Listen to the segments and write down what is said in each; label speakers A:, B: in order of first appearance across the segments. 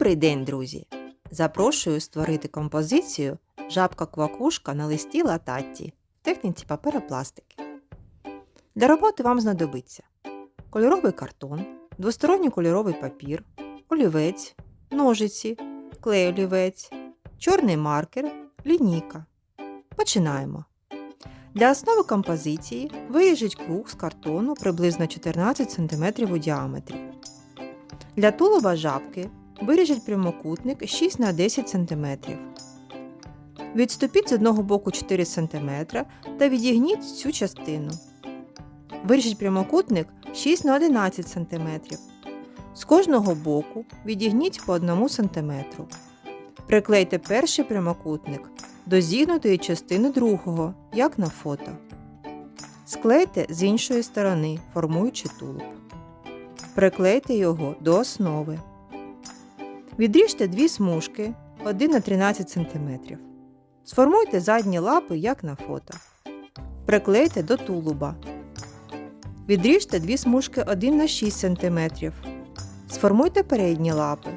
A: Добрий день, друзі! Запрошую створити композицію Жабка-квакушка на листі лататті в техніці паперопластики. Для роботи вам знадобиться кольоровий картон, двосторонній кольоровий папір, олівець, ножиці, клей олівець, чорний маркер, лінійка. Починаємо. Для основи композиції виріжіть круг з картону приблизно 14 см у діаметрі. Для тулуба жабки виріжіть прямокутник 6 на 10 см. Відступіть з одного боку 4 см та відігніть цю частину. Виріжіть прямокутник 6 на 11 см. З кожного боку відігніть по 1 см. Приклейте перший прямокутник до зігнутої частини другого, як на фото. Склейте з іншої сторони, формуючи тулуб. Приклейте його до основи. Відріжте дві смужки 1 на 13 см. Сформуйте задні лапи, як на фото. Приклейте до тулуба. Відріжте дві смужки 1 на 6 см. Сформуйте передні лапи.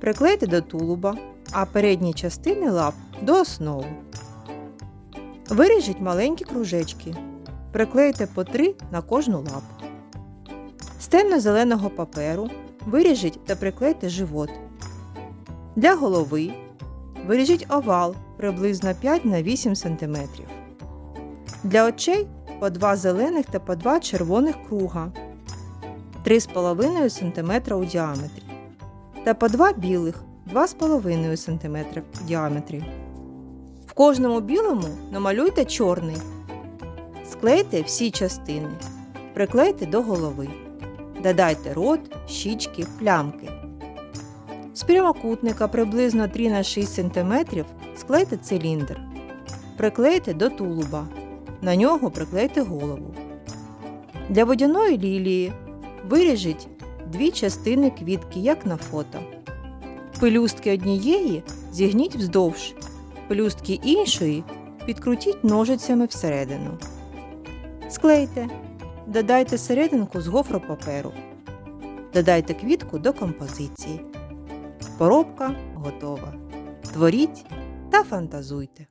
A: Приклейте до тулуба, а передні частини лап до основи. Виріжіть маленькі кружечки. Приклейте по 3 на кожну лапу. З темно-зеленого паперу виріжіть та приклейте живот. Для голови виріжіть овал приблизно 5 на 8 см. Для очей по 2 зелених та по 2 червоних круга 3,5 см у діаметрі та по 2 білих 2,5 см в діаметрі. В кожному білому намалюйте чорний. Склейте всі частини. Приклейте до голови. Додайте рот, щічки, плямки. З прямокутника приблизно 3 на 6 см склейте циліндр. Приклейте до тулуба. На нього приклейте голову. Для водяної лілії виріжіть дві частини квітки, як на фото. Пелюстки однієї зігніть вздовж, пелюстки іншої підкрутіть ножицями всередину. Склейте. Додайте серединку з гофропаперу. Додайте квітку до композиції. Поробка готова. Творіть та фантазуйте.